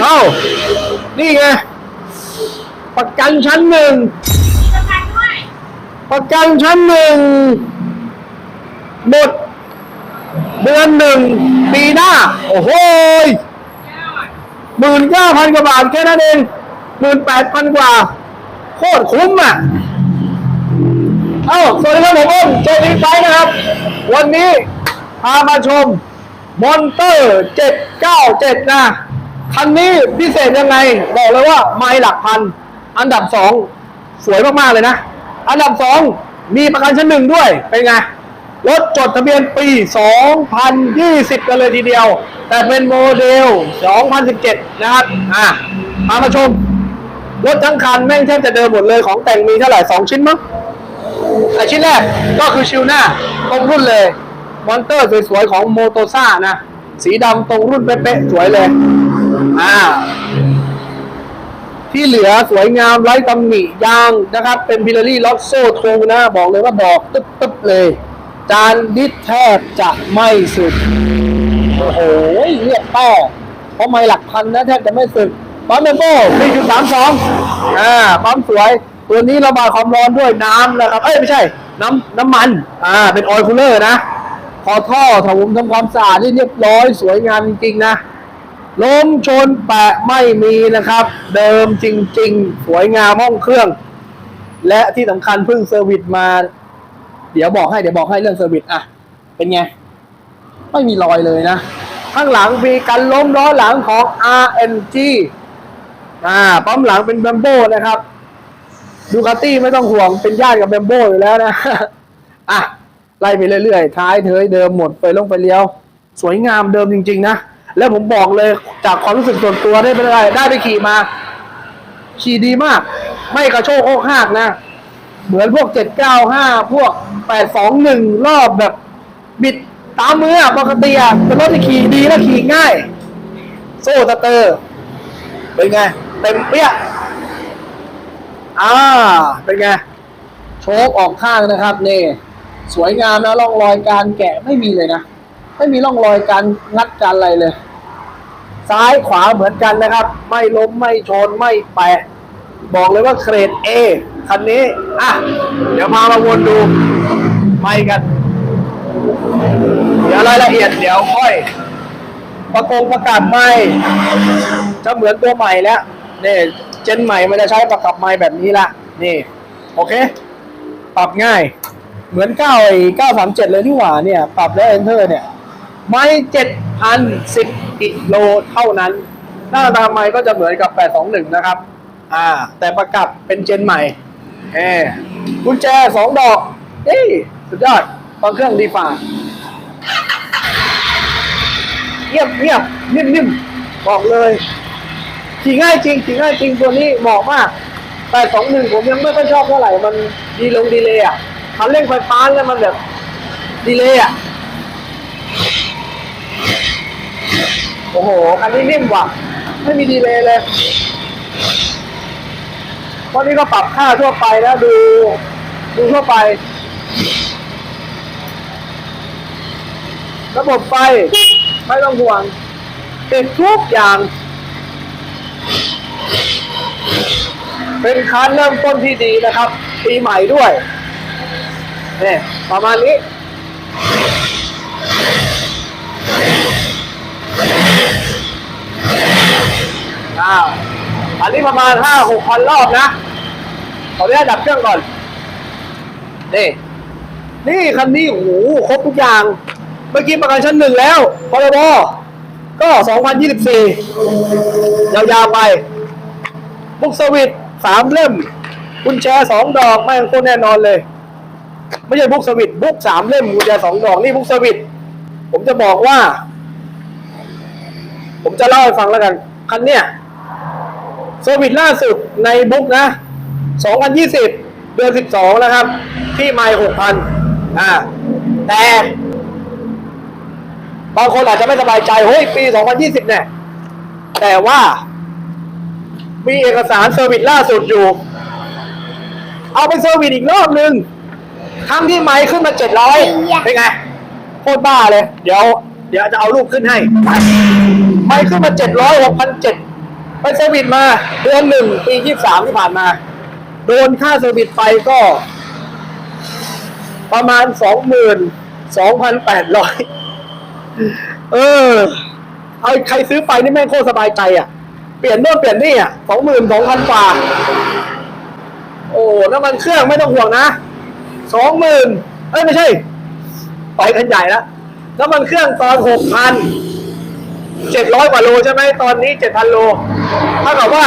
เอ้า นี่ไง ประกันชั้นหนึ่ง ประกันชั้นหนึ่ง หมด เดือนหนึ่ง ปีหน้า โอ้โหหมื่นเก้าพันกว่าบาทแค่นั้นเองหมื่นแปดพันกว่า โคตรคุ้มอะ เอ้า สวัสดีครับผมอ้นเจดีไฟนะครับ วันนี้พามาชม มอนเตอร์797นะ คันนี้พิเศษยังไง บอกเลยว่าไม่หลักพัน อันดับสองสวยมาก ๆ เลยนะ อันดับสองมีประกันชั้นหนึ่งด้วย เป็นไง รถจดทะเบียนปี 2020 กันเลยทีเดียว แต่เป็นโมเดล 2017 นะครับ อะพามาชม รถทั้งคันแม่งแทบจะเดิมหมดเลยของแต่งมีเท่าไหร่ 2 ชิ้นมั้งชิ้นแรกก็คือชิวหน้าตรงรุ่นเลย มอนเตอร์สวยๆของโมโตซ่านะ สีดำตรงรุ่นเป๊ะๆสวยเลย อ่า ที่เหลือสวยงามไร้ตำหนิยางนะครับ เป็นพิลารี่ล็อกโซ่ทงนะ บอกเลยว่าบอกตึ๊บๆเลย จานดิสแทบจะไม่สุด โอ้โหเรียบแป้เพราะไม่หลักพันนะแทบจะไม่สึกปั๊มเมโบ้4.32อ่าปั๊มสวย ตัวนี้ระบายความร้อนด้วยน้ำนะครับ เอ้ย ไม่ใช่ น้ำน้ำมัน อ่า เป็นออยล์คูลเลอร์นะ พอท่อถาผมทำความสะอาดนี่เรียบร้อยสวยงามจริงๆนะล้มชนแปะไม่มีนะครับ เดิมจริง ๆ สวยงามห้องเครื่อง และที่สำคัญเพิ่งเซอร์วิสมา เดี๋ยวบอกให้เดี๋ยวบอกให้เรื่องเซอร์วิสอะ เป็นไง ไม่มีรอยเลยนะ ข้างหลังมีกันล้มล้อหลังของ RNG อ่าปั๊มหลังเป็นแบมโบนะครับดูคาตี้ไม่ต้องห่วงเป็นญาติกับแบมโบอยู่แล้วนะอะ ไล่ไปเรื่อยๆท้ายเทยเดิมหมดไปลงไปเลี้ยว สวยงามเดิมจริง ๆ นะ แล้วผมบอกเลยจากความรู้สึกส่วนตัวได้ไปได้ได้ไปขี่มา ขี่ดีมาก ไม่กระโชกโอกหักนะ เหมือนพวก795พวก821รอบแบบ บิดตามมือปกติอะเป็นรถที่ขี่ดีและขี่ง่าย โซ่สเตอร์เป็นไงเต็มเปี้ยอ่าเป็นไงโชคออกข้างนะครับนี่ สวยงามนะร่องรอยการแกะไม่มีเลยนะ ไม่มีร่องรอยการงัดการอะไรเลย ซ้ายขวาเหมือนกันนะครับ ไม่ล้มไม่ชนไม่แปะ บอกเลยว่าเครด A คันนี้อะเดี๋ยวพามาวนดูไม่กัน เดี๋ยวรายละเอียดเดี๋ยวค่อย ประกงประกาศใหม่จะเหมือนตัวใหม่แล้วนี่เจนใหม่มันจะใช้ประกับไม้แบบนี้ละนี่ โอเค ปรับง่าย เหมือน9ไอ้937เลยที่หว่าเนี่ย ปรับแล้ว enter เนี่ย ไม่7,010กิโลเท่านั้น หน้าตาไม้ก็จะเหมือนกับ821นะครับ อ่า แต่ประกับเป็นเจนใหม่เอกุญแจสองดอกเฮ้ยสุดยอดฟังเครื่องดีฝ่าเงียบเงียบนิ่มนิ่มบอกเลยขี่ง่ายจริงขี่ง่ายจริงตัวนี้เหมาะมากแต่สองหนึ่งผมยังไม่ค่อยชอบเท่าไหร่มันดีลงดีเลยอะ คันเร่งไฟฟ้าแล้วมันแบบดีเลยอะ โอ้โหคันนี้นิ่มว่ะ ไม่มีดีเลยเลยตอนนี้ก็ปรับค่าทั่วไปแล้วดู ดูทั่วไป ระบบไฟ ไม่ต้องห่วงติดทุกอย่าง เป็นคันเริ่มต้นที่ดีนะครับ ปีใหม่ด้วย เนี่ยประมาณนี้อ้าวอันนี้ประมาณห้าหกพันรอบนะขออนุญาตดับเครื่องก่อน นี่ นี่คันนี้โอ้โหครบทุกอย่าง เมื่อกี้ประกันชั้นหนึ่งแล้วพรบก็ 2024 ยาวๆไป บุกสวิตสามเล่ม กุญแจสองดอก ไม่งโคตรแน่นอนเลย ไม่ใช่บุกสวิตบุกสามเล่มกุญแจสองดอกนี่บุกสวิตผมจะบอกว่า ผมจะเล่าให้ฟังแล้วกัน คันเนี้ยเซอร์วิสล่าสุดในบุ๊กนะ2020เดือน12นะครับ ที่ไม่6,000อ่า แต่บางคนอาจจะไม่สบายใจ เฮ้ย ปี 2020 เนี่ย แต่ว่า มีเอกสารเซอร์วิสล่าสุดอยู่ เอาไปเซอร์วิสอีกรอบหนึ่ง ทั้งที่ไม้ขึ้นมา700เป็นไงโคตรบ้าเลย เดี๋ยว เดี๋ยวจะเอารูปขึ้นให้ ไม่ขึ้นมาเจ็ดร้อยหกพันเจ็ดไปเซอร์วิสมา เดือนหนึ่งปียี่สามที่ผ่านมา โดนค่าเซอร์วิสไปก็ ประมาณสองหมื่นสองพันแปดร้อยเออเอาใครซื้อไปนี่แม่งโคตรสบายใจอะ เปลี่ยนโน่นเปลี่ยนนี่อะสองหมื่นสองพันกว่า โอ้น้ำมันเครื่องไม่ต้องห่วงนะ สองหมื่นเอ้ยไม่ใช่ ไปกันใหญ่แล้วน้ำมันเครื่องตอนหกพันเจ็ดร้อยกว่าโลใช่ไหมตอนนี้เจ็ดพันโลเท่ากับว่า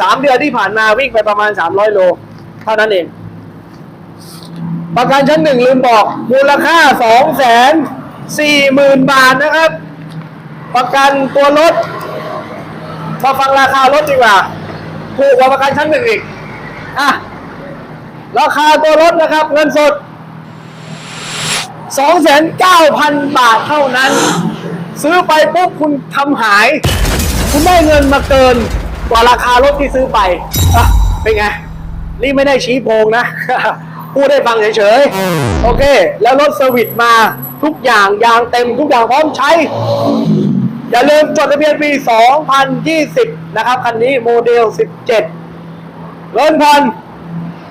สามเดือนที่ผ่านมาวิ่งไปประมาณสามร้อยโล เท่านั้นเอง ประกันชั้นหนึ่งลืมบอก มูลค่าสองแสนสี่หมื่นบาทนะครับ ประกันตัวรถมาฟังราคารถดีกว่า ถูกกว่าประกันชั้นหนึ่งอีก อะ ราคาตัวรถนะครับเงินสด 2 9 0 0 0 บาทเท่านั้น ซื้อไปปุ๊บคุณทำหาย คุณได้เงินมาเกินกว่าราคารถที่ซื้อไปอะเป็นไง นี่ไม่ได้ชี้โพงนะพูดได้ฟังเฉยๆ โอเค แล้วรถเซอร์วิสมาทุกอย่างยางเต็มทุกอย่างพร้อมใช้ อย่าลืมจดทะเบียนปี 2020 นะครับ คันนี้โมเดล 17 เริ่มผ่อน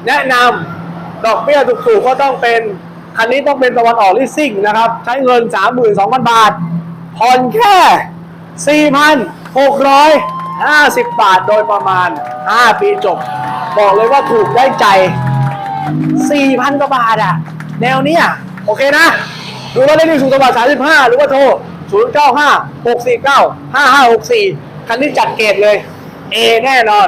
แนะนำดอกเบี้ยถูกๆก็ต้องเป็นคันนี้ต้องเป็นตะวันออกลิสซิ่งนะครับ ใช้เงิน 32,000 บาท ผ่อนแค่ 4,650 บาทโดยประมาณ 5 ปีจบ บอกเลยว่าถูกได้ใจ 4,000 กว่าบาทอะแนวเนี้ยโอเคนะ ดูรถได้ที่สุขสวัสดิ์35 หรือว่าโทร 095 649 5564 คันนี้จัดเกรดเลย A แน่นอน